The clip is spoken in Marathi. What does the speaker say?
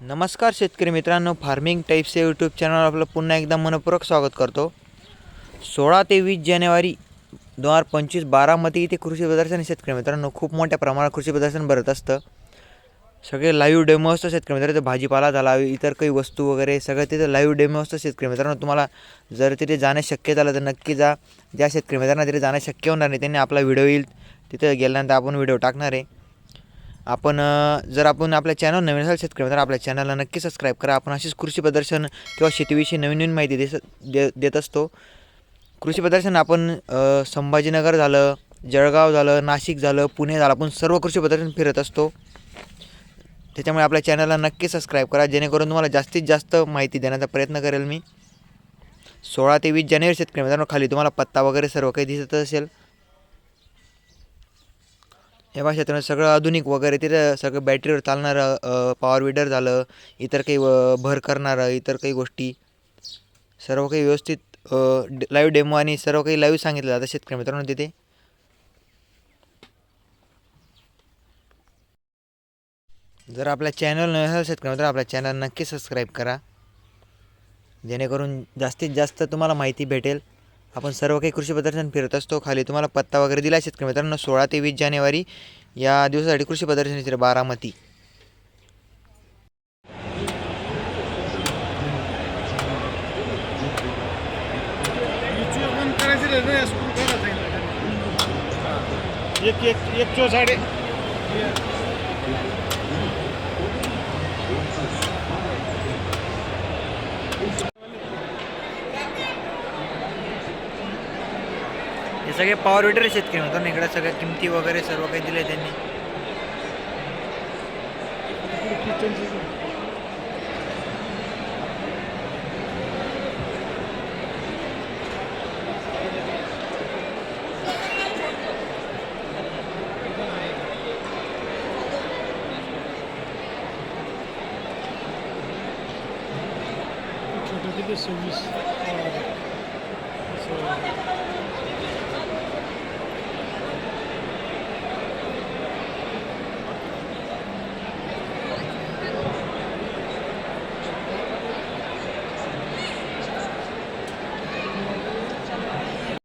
नमस्कार शेतकरी मित्रांनो फार्मिंग टाईप्स या यूट्यूब चॅनलवर आपलं पुन्हा एकदा मनपूर्वक स्वागत करतो. सोळा ते वीस जानेवारी दोन हजार पंचवीस बारामती इथे कृषी प्रदर्शन शेतकरी मित्रांनो. खूप मोठ्या प्रमाणात कृषी प्रदर्शन भरत असतं. सगळे लाईव्ह डेमो असतं शेतकरी मित्रांनो. भाजीपाला झाला इतर काही वस्तू वगैरे सगळं तिथे लाईव्ह डेमो असतं शेतकरी मित्रांनो. तुम्हाला जर तिथे जाणं शक्य झालं तर नक्की जा. ज्या शेतकरी मित्रांना तिथे जाणं शक्य होणार नाही त्यांनी आपला व्हिडिओ येईल. तिथे गेल्यानंतर आपण व्हिडिओ टाकणार आहे. आपण जर आपण आपल्या चॅनल नवीन असाल शेतकरी तर आपल्या चॅनलला नक्की सबस्क्राईब करा. आपण अशीच कृषी प्रदर्शन किंवा शेतीविषयी नवीन नवीन माहिती देस दे देत असतो. कृषी प्रदर्शन आपण संभाजीनगर झालं जळगाव झालं नाशिक झालं पुणे झालं आपण सर्व कृषी प्रदर्शन फिरत असतो. त्याच्यामुळे आपल्या चॅनलला नक्की सबस्क्राईब करा. जेणेकरून तुम्हाला जास्तीत जास्त माहिती देण्याचा प्रयत्न करेल मी. सोळा ते वीस जानेवारी शेतकरी मित्रांनो खाली तुम्हाला पत्ता वगैरे सर्व काही दिसत असेल. या क्षेत्रात सगळं आधुनिक वगैरे तिथं सगळं बॅटरीवर चालणारं पॉवर विडर झालं इतर काही व भर करणारं इतर काही गोष्टी. सर्व काही व्यवस्थित लाईव्ह डेमो आणि सर्व काही लाईव्ह सांगितलं जातं शेतकरी मित्रांनो तिथे. जर आपला चॅनल नसेल शेतकरी मित्र आपल्या चॅनल नक्की सबस्क्राईब करा. जेणेकरून जास्तीत जास्त तुम्हाला माहिती भेटेल. आपण सर्व काही कृषी प्रदर्शन फिरत असतो. खाली तुम्हाला पत्ता वगैरे दिला शेतकरी मित्रांनो सोळा ते वीस जानेवारी या दिवसासाठी कृषी प्रदर्शन इथे बारामती. एक एक एक चो साडे हे सगळे पॉवर विडर शेतकरी मित्रांनो इकडे सगळ्या किमती वगैरे सर्व काही दिले त्यांनी. छोटं किती सव्वीस